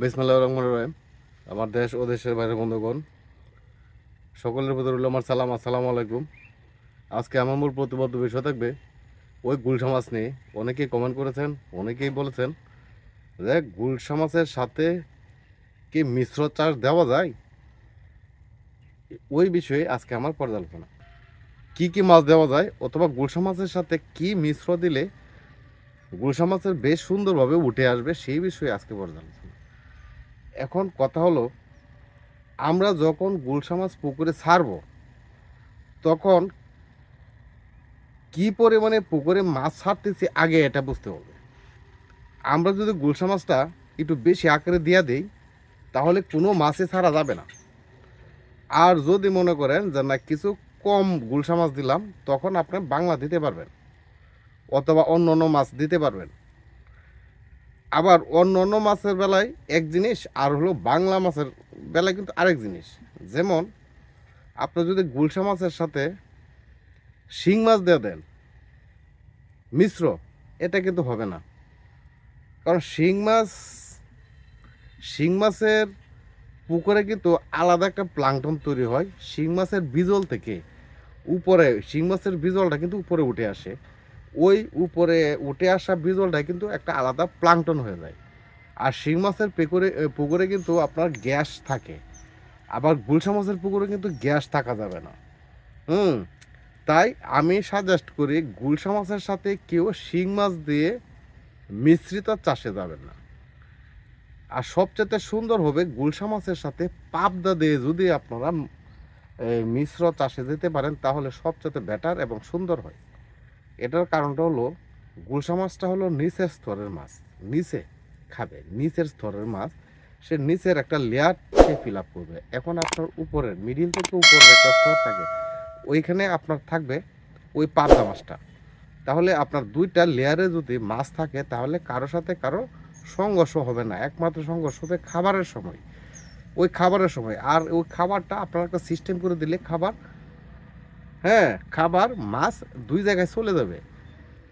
বিসমিল্লাহ রহমান রহিম। আমার দেশ ও দেশের বাইরে বন্ধুগণ, সকলের প্রতি রইল আমার সালাম। আসসালামু আলাইকুম। আজকে আমার মূল প্রতিবদ্ধ বিষয় থাকবে, ওই গুলশা মাছ নিয়ে। অনেকেই কমেন্ট করেছেন, অনেকেই বলেছেন যে গুলশা মাছের সাথে কি মিশ্র চাষ দেওয়া যায়? ওই বিষয়ে আজকে আমার পর্যালোচনা। কি কি মাছ দেওয়া যায় অথবা গুলশা মাছের সাথে কি মিশ্র দিলে গুলশা মাছের বেশ সুন্দরভাবে উঠে আসবে সেই বিষয়ে আজকে পর্যালোচনা। এখন কথা হলো, আমরা যখন গুলশা মাছ পুকুরে ছাড়বো, তখন কি পরিমাণে পুকুরে মাছ ছাড়তেছি আগে এটা বুঝতে হবে। আমরা যদি গুলশা মাছটা একটু বেশি আকারে দিয়ে দিই, তাহলে কোনো মাছে ছাড়া যাবে না। আর যদি মনে করেন যে না, কিছু কম গুলশা মাছ দিলাম, তখন আপনি বাংলা দিতে পারবেন, অথবা অন্য অন্য মাছ দিতে পারবেন। আবার অন্য অন্য মাছের বেলায় এক জিনিস, আর হলো বাংলা মাছের বেলায় কিন্তু আরেক জিনিস। যেমন, আপনি যদি গুলশা মাছের সাথে শিং মাছ দিয়ে দেন, মিশ্র, এটা কিন্তু হবে না। কারণ শিং মাছ, শিং মাছের পুকুরে কিন্তু আলাদা একটা প্লাংটন তৈরি হয়। শিং মাছের বিজল থেকে উপরে, শিং মাছের বিজলটা কিন্তু উপরে উঠে আসে। ওই উপরে উঠে আসা বিজলটা কিন্তু একটা আলাদা প্লাংটন হয়ে যায়। আর শিং মাছের পুকুরে পুকুরে কিন্তু আপনার গ্যাস থাকে। আবার গুলশা মাছের পুকুরে কিন্তু গ্যাস থাকা যাবে না। হুম, তাই আমি সাজেস্ট করি গুলশা মাছের সাথে কেউ শিং মাছ দিয়ে মিশ্রিত চাষে যাবেন না। আর সবচেয়ে সুন্দর হবে গুলশা মাছের সাথে পাবদা দিয়ে যদি আপনারা মিশ্র চাষে যেতে পারেন, তাহলে সবচেয়ে বেটার এবং সুন্দর হয়। এটার কারণটা হলো, গুলশা মাছটা হলো নিচের স্তরের মাছ, নিচে খাবে, নিচের স্তরের মাছ। সে নিচের একটা লেয়ার সে ফিল আপ করবে। এখন আপনার উপরের মিডিল থেকে উপরের একটা স্তর থাকে, ওইখানে আপনার থাকবে ওই পাবদা মাছটা। তাহলে আপনার দুইটা লেয়ারে যদি মাছ থাকে, তাহলে কারও সাথে কারও সংঘর্ষ হবে না, একমাত্র সংঘর্ষ হবে খাবারের সময়। ওই খাবারের সময়, আর ওই খাবারটা আপনার একটা সিস্টেম করে দিলে খাবার হ্যাঁ খাবার, মাছ দুই জায়গায় চলে যাবে।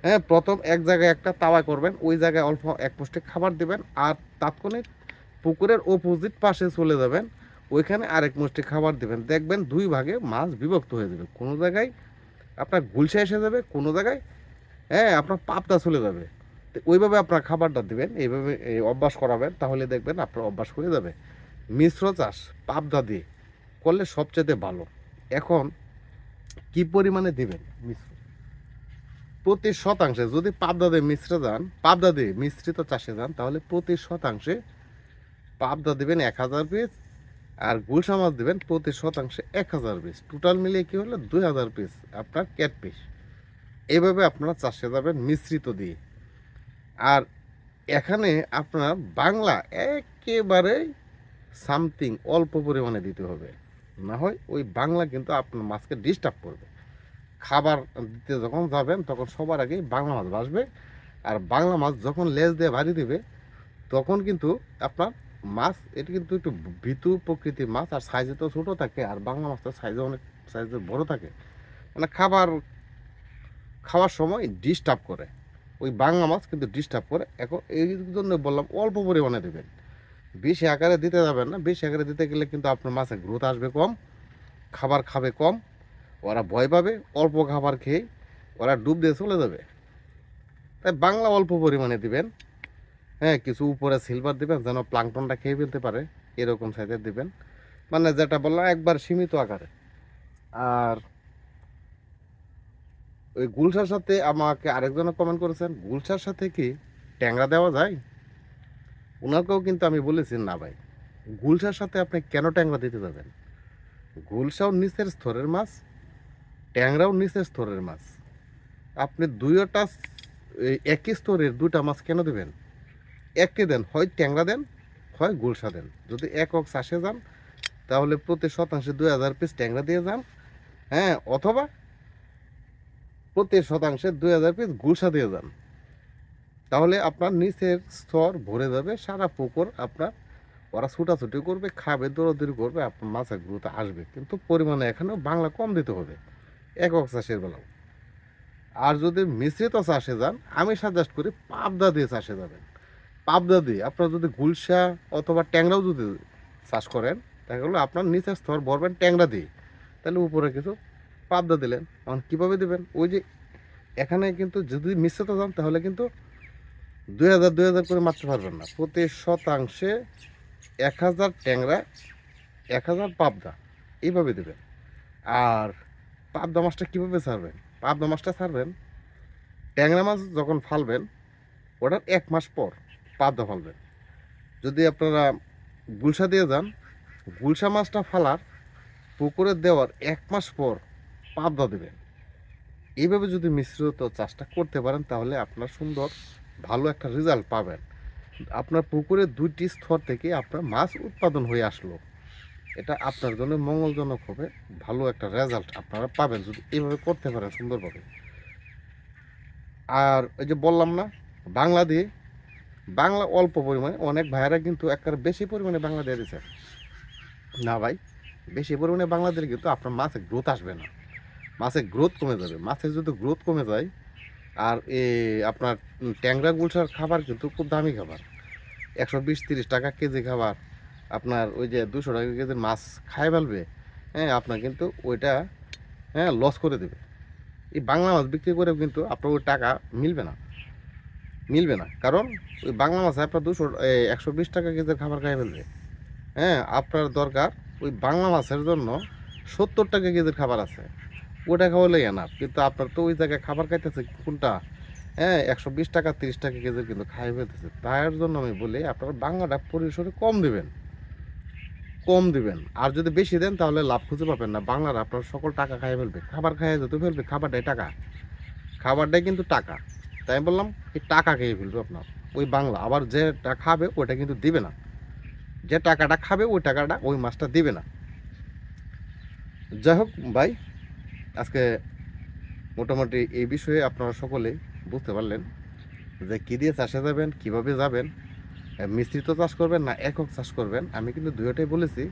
হ্যাঁ প্রথম এক জায়গায় একটা তাওয়া করবেন, ওই জায়গায় অল্প এক মুষ্টি খাবার দেবেন, আর তাৎক্ষণিক পুকুরের অপোজিট পাশে চলে যাবেন, ওইখানে আরেক মুষ্টি খাবার দেবেন। দেখবেন দুই ভাগে মাছ বিভক্ত হয়ে যাবে। কোনো জায়গায় আপনার গুলশা এসে যাবে, কোনো জায়গায় হ্যাঁ আপনার পাপটা চলে যাবে। তো ওইভাবে আপনার খাবারটা দিবেন, এইভাবে এই অভ্যাস করাবেন, তাহলে দেখবেন আপনার অভ্যাস হয়ে যাবে। মিশ্র চাষ, পাবদা দিয়ে করলে সবচেয়ে ভালো। এখন কি পরিমাণে দিবেন? মিশ্র। প্রতি শতাংশে যদি পাবদা দিয়ে মিশ্র যান পাবদা দিয়ে মিশ্রিত চাষে যান তাহলে প্রতি শতাংশে পাবদা দিবেন এক হাজার পিস আর গুলশা মাছ দিবেন প্রতি শতাংশে এক হাজার পিস। টোটাল মিলিয়ে কি হলো? দুই হাজার পিস আপনার ক্যাট পিস। এইভাবে আপনারা চাষে যাবেন মিশ্রিত দিয়ে। আর এখানে আপনার বাংলা একেবারে সামথিং অল্প পরিমাণে দিতে হবে। না হয় ওই বাংলা কিন্তু আপনার মাছকে ডিস্টার্ব করবে। খাবার দিতে যখন যাবেন, তখন সবার আগেই বাংলা মাছ ভাসবে। আর বাংলা মাছ যখন লেজ দিয়ে ভারী দেবে, তখন কিন্তু আপনার মাছ, এটা কিন্তু একটু ভীতু প্রকৃতির মাছ, আর সাইজে তো ছোটো থাকে, আর বাংলা মাছটা সাইজে অনেক সাইজে বড় থাকে। মানে খাবার, খাওয়ার সময় ডিস্টার্ব করে। ওই বাংলা মাছ কিন্তু ডিস্টার্ব করে। এখন এই জন্য বললাম, অল্প পরিমাণে দেবেন। বেশি আকারে দিতে যাবেন না, বেশি আকারে দিতে গেলে কিন্তু আপনার মাছের গ্রোথ আসবে কম, খাবার খাবে কম, ওরা ভয় পাবে, অল্প খাবার খেয়ে ওরা ডুব দিয়ে চলে যাবে। তাই বাংলা অল্প পরিমাণে দিবেন হ্যাঁ কিছু উপরে সিলভার দিবেন, যেন প্লাংটনটা খেয়ে ফেলতে পারে, এরকম সাইজের দিবেন। মানে যেটা বললাম, একবার সীমিত আকারে। আর ওই গুলশার সাথে আমাকে আরেকজনে কমেন্ট করেছেন, গুলশার সাথে কি ট্যাংরা দেওয়া যায়? ওনাকেও কিন্তু আমি বলেছি, না ভাই, গুলশার সাথে আপনি কেন ট্যাংরা দিতে যাবেন? গুলশাও নিচের স্তরের মাছ, ট্যাংরাও নিচের স্তরের মাছ। আপনি দুইটা একই স্তরের দুটা মাছ কেন দেবেন? একটি দেন, হয় ট্যাংরা দেন, হয় গুলশা দেন। যদি একক চাষে যান, তাহলে প্রতি শতাংশে দুই হাজার পিস ট্যাংরা দিয়ে যান হ্যাঁ অথবা প্রতি শতাংশে দুই হাজার পিস গুলশা দিয়ে যান। তাহলে আপনার নিচের স্তর ভরে যাবে, সারা পুকুর আপনার ওরা ছুটাছুটি করবে, খাবে, দৌড়াদৌড়ি করবে, আপনার মাছের গ্রোথ আসবে। কিন্তু পরিমাণে এখানেও বাংলা কম দিতে হবে, একক চাষের বেলাও। আর যদি মিশ্রিত চাষে যান, আমি সাজেস্ট করি পাবদা দিয়ে চাষে যাবেন। পাবদা দিয়ে আপনার যদি গুলশা অথবা ট্যাংরাও যদি চাষ করেন তাহলে আপনার নিচের স্তর ভরবেন ট্যাংরা দিয়ে। তাহলে উপরে কিছু পাবদা দিলেন। এখন কীভাবে দেবেন? ওই যে এখানে কিন্তু যদি মিশ্রিত যান তাহলে কিন্তু দুই হাজার দুই হাজার করে মারতে পারবেন না। প্রতি শতাংশে এক হাজার ট্যাংরা, এক হাজার পাবদা, এইভাবে দেবেন। আর পাবদা মাছটা কীভাবে ছাড়বেন? পাবদা মাছটা ছাড়বেন, ট্যাংরা মাছ যখন ফালবেন, ওটার এক মাস পর পাবদা ফালবেন। যদি আপনারা গুলশা দিয়ে যান, গুলশা মাছটা ফালার পুকুরে দেওয়ার এক মাস পর পাবদা দেবেন। এইভাবে যদি মিশ্রিত চাষটা করতে পারেন, তাহলে আপনার সুন্দর ভালো একটা রেজাল্ট পাবেন। আপনার পুকুরে দুইটি স্তর থেকে আপনার মাছ উৎপাদন হয়ে আসলো। এটা আপনার জন্য মঙ্গলজনক হবে, ভালো একটা রেজাল্ট আপনারা পাবেন যদি এইভাবে করতে পারেন সুন্দরভাবে। আর ওই যে বললাম না বাংলা দিয়ে বাংলা অল্প পরিমাণে, অনেক ভাইয়েরা কিন্তু একেবারে বেশি পরিমাণে বাংলা দিয়ে দিচ্ছে না ভাই, বেশি পরিমাণে বাংলা দিলে কিন্তু আপনার মাছের গ্রোথ আসবে না। মাছের গ্রোথ কমে যাবে। মাছের যদি গ্রোথ কমে যায় আর আপনার ট্যাংরা গুলশার খাবার কিন্তু খুব দামি খাবার। একশো বিশ তিরিশ টাকা কেজি খাবার। আপনার ওই যে দুশো টাকা কেজির মাছ খাই ফেলবে হ্যাঁ আপনার কিন্তু ওইটা হ্যাঁ লস করে দেবে। এই বাংলা মাছ বিক্রি করে কিন্তু আপনার ওই টাকা মিলবে না। মিলবে না। কারণ ওই বাংলা মাছ আপনার দুশো একশো বিশ টাকা কেজির খাবার খাই ফেলবে। হ্যাঁ আপনার দরকার ওই বাংলা মাছের জন্য সত্তর টাকা কেজির খাবার আছে। ওটা খাওয়ালেই এনাফ। কিন্তু আপনার তো ওই জায়গায় খাবার খাইতেছে কোনটা? হ্যাঁ একশো বিশ টাকা, তিরিশ টাকা কেজি কিন্তু খাই ফেলতেছে। তার জন্য আমি বলি, আপনার বাংলাটা পরিসরে কম দিবেন। কম দিবেন। আর যদি বেশি দেন, তাহলে লাভ খুঁজে পাবেন না। বাংলার আপনার সকল টাকা খাই ফেলবে। খাবার খাইয়ে যেতে ফেলবে, খাবারটাই টাকা। খাবারটাই কিন্তু টাকা। তাই বললাম, এই টাকা খেয়ে ফেলবে আপনার। ওই বাংলা আবার যেটা খাবে ওটা কিন্তু দিবে না। যে টাকাটা খাবে, ওই টাকাটা ওই মাছটা দিবে না। যাই হোক, ভাই আজকে মোটামুটি এই বিষয়ে আপনারা সকলে বুঝতে পারলেন যে কী দিয়ে চাষে যাবেন, কীভাবে যাবেন মিশ্রিত চাষ করবেন না একক চাষ করবেন, আমি কিন্তু দুইটাই বলেছি।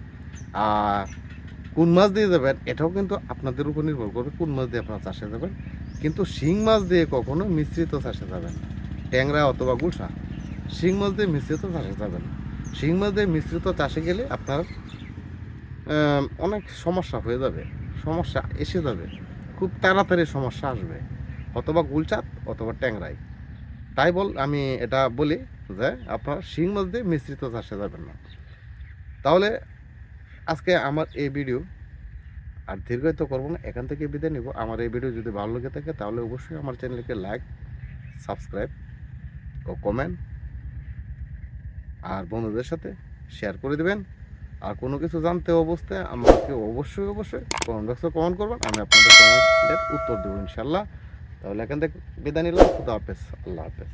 আর কোন মাছ দিয়ে যাবেন, এটাও কিন্তু আপনাদের উপর নির্ভর করবে কোন মাছ দিয়ে আপনারা চাষে যাবেন। কিন্তু শিং মাছ দিয়ে কখনো মিশ্রিত চাষে যাবেন না। ট্যাংরা অথবা গুলশা শিং মাছ দিয়ে মিশ্রিত চাষে যাবেন শিং মাছ দিয়ে মিশ্রিত চাষে গেলে আপনার অনেক সমস্যা হয়ে যাবে। সমস্যা এসে যাবে। খুব তাড়াতাড়ি সমস্যা আসবে। অথবা গুলচাঁদ অথবা ট্যাংরাই। তাই বল, আমি এটা বলি যে আপনার শিং মাছ দিয়ে মিশ্রিত চাষে যাবেন না। তাহলে আজকে আমার এই ভিডিও আর দীর্ঘায়িত করব না, এখান থেকে বিদায় নিব। আমার এই ভিডিও যদি ভালো লেগে থাকে তাহলে অবশ্যই আমার চ্যানেলকে লাইক, সাবস্ক্রাইব ও কমেন্ট আর বন্ধুদের সাথে শেয়ার করে দেবেন। আর কোনো কিছু জানতে অবস্থায় আমাকে অবশ্যই অবশ্যই কমেন্ট বক্সে কমেন্ট করবেন, আমি আপনাদের কমেন্টের উত্তর দেবো ইনশাল্লাহ। তাহলে এখান থেকে বিদায় নিলাম, খুদা হাফেজ, আল্লাহ হাফেজ।